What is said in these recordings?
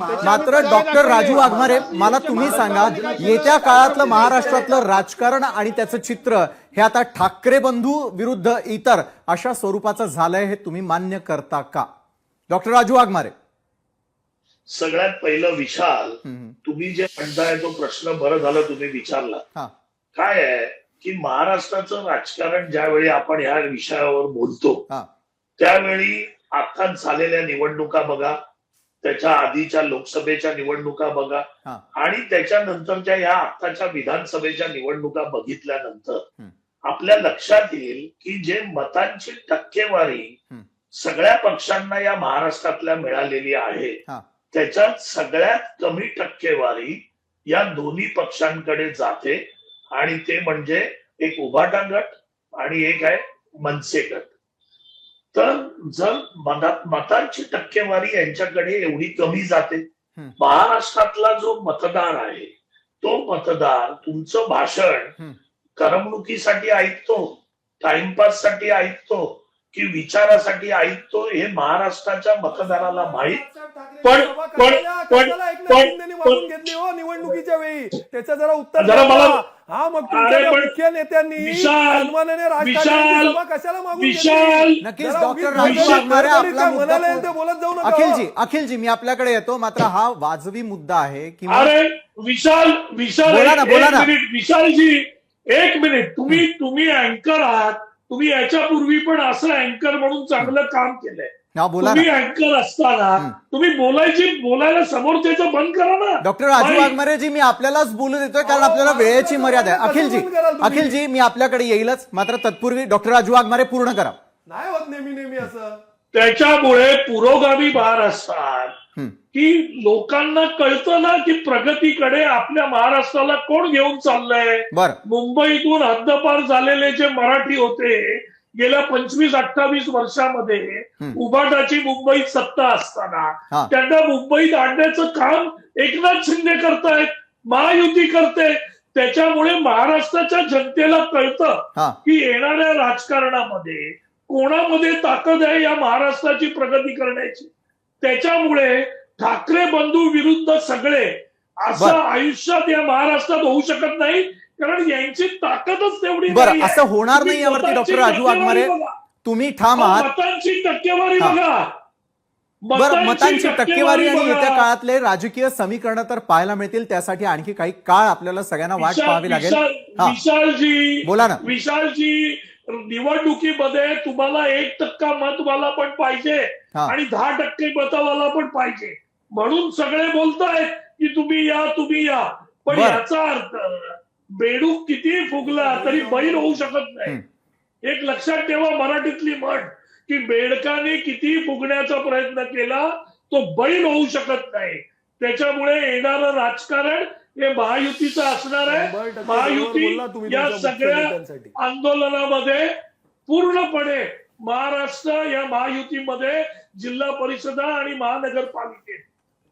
मात्र डॉक्टर राजू वाघमारे मला तुम्ही सांगा येत्या काळातलं महाराष्ट्रातलं राजकारण आणि त्याचं चित्र हे आता ठाकरे बंधू विरुद्ध इतर अशा स्वरूपाचं झालंय हे तुम्ही मान्य करता का? डॉक्टर राजू वाघमारे. सगळ्यात पहिलं विशाल. तुम्ही जे म्हणताय तो प्रश्न बरं झालं तुम्ही विचारला. हा. काय आहे की महाराष्ट्राचं राजकारण ज्यावेळी आपण ह्या विषयावर बोलतो हा. त्यावेळी आत्ताच झालेल्या निवडणुका बघा त्याच्या आधीच्या लोकसभेच्या निवडणुका बघा. आणि त्याच्यानंतरच्या या आत्ताच्या विधानसभेच्या निवडणुका बघितल्यानंतर. आपल्या लक्षात येईल की जे मतांची टक्केवारी. सगळ्या पक्षांना या महाराष्ट्रातल्या मिळालेली आहे त्याच्यात सगळ्यात कमी टक्केवारी या दोन्ही पक्षांकडे जाते. आणि ते म्हणजे एक उभाटा गट आणि एक आहे मनसे गट तर जर मनात मतांची टक्केवारी यांच्याकडे एवढी कमी जाते. महाराष्ट्रातला जो मतदार आहे तो मतदार तुमचं भाषण. करमणुकीसाठी ऐकतो टाइमपाससाठी ऐकतो की विचारासाठी ऐकतो हे महाराष्ट्राच्या मतदाराला माहीत पण- पण- पण- पण- हो निवडणुकीच्या वेळी त्याचं जरा उत्तर जरा मला. हा मग तुमच्या मुख्य नेत्यांनी विशाल- सन्मानाने राजकारण्यांची विशाल- सभा कशाला मागून विशाल. घेतली? नक्कीच जरा डॉक्टर उगीच राजू गडबडीत- वाघमारे गडबडीत आपला काय मुद्दा म्हणाले ते पूर्ण- बोलत जाऊ नका. अखिलजी अखिलजी मी आपल्याकडे येतो मात्र हा वाजवी मुद्दा आहे की अरे विशाल विशाल बोला ना, एक- बोला एक ना. मिनिट विशालजी एक मिनिट. तुम्ही तुम्ही अँकर आहात. तुम्ही याच्यापूर्वी पण असं अँकर म्हणून चांगलं काम केलंय. हा बोला तुम्ही अँकर असताना हं. तुम्ही बोलायची बोलायला समोरच्याचं बंद करा ना. डॉक्टर राजू वाघमारेजी मी आपल्यालाच बोलू देतोय कारण आपल्याला वेळेची मर्यादा आहे. अखिलजी? अखिलजी मी आपल्याकडे येईलच. मात्र तत्पूर्वी डॉक्टर राजू वाघमारे पूर्ण करा. नाही होत नेहमी नेहमी असं. त्याच्यामुळे पुरोगामी महाराष्ट्रात. की लोकांना कळतं ना की प्रगतीकडे आपल्या महाराष्ट्राला कोण घेऊन चाललंय? मुंबईतून हद्दपार झालेले जे मराठी होते गेल्या पंचवीस अठ्ठावीस वर्षामध्ये. उभाटाची मुंबईत सत्ता असताना. त्यांना मुंबईत आणण्याचं काम एकनाथ शिंदे करतायत महायुती करते. त्याच्यामुळे महाराष्ट्राच्या जनतेला कळतं की येणाऱ्या राजकारणामध्ये कोणामध्ये ताकद आहे या महाराष्ट्राची प्रगती करण्याची? त्याच्यामुळे ठाकरे बंधू विरुद्ध सगळे असं. आयुष्यात या महाराष्ट्रात होऊ शकत नाही कारण यांची ताकदच तेवढी बरं. असं होणार नाही यावरती डॉक्टर राजू बघा. तुम्ही ठाम आहात मतांची टक्केवारी हा. बघा बरं मतांची टक्केवारी आणि. येत्या काळातले राजकीय समीकरण तर पाहायला मिळतील त्यासाठी आणखी काही काळ आपल्याला सगळ्यांना वाट पाहावी लागेल विशाल- हा. विशालजी बोला ना. विशालजी निवडणुकीमध्ये तुम्हाला एक टक्का मत मला पण पाहिजे. आणि दहा टक्के मतावाला पण पाहिजे. म्हणून सगळे बोलतायत की तुम्ही या तुम्ही या. पण. याचा अर्थ बेडूक किती फुगला तरी बैल होऊ शकत नाही. एक लक्षात ठेवा मराठीतली म्हण की बेडकाने किती फुगण्याचा प्रयत्न केला तो बैल होऊ शकत नाही. त्याच्यामुळे येणारं राजकारण हे महायुतीचं असणार आहे महायुती या सगळ्या. आंदोलनामध्ये पूर्णपणे महाराष्ट्र या महायुतीमध्ये जिल्हा परिषदा आणि महानगरपालिकेत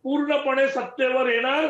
पूर्णपणे सत्तेवर येणार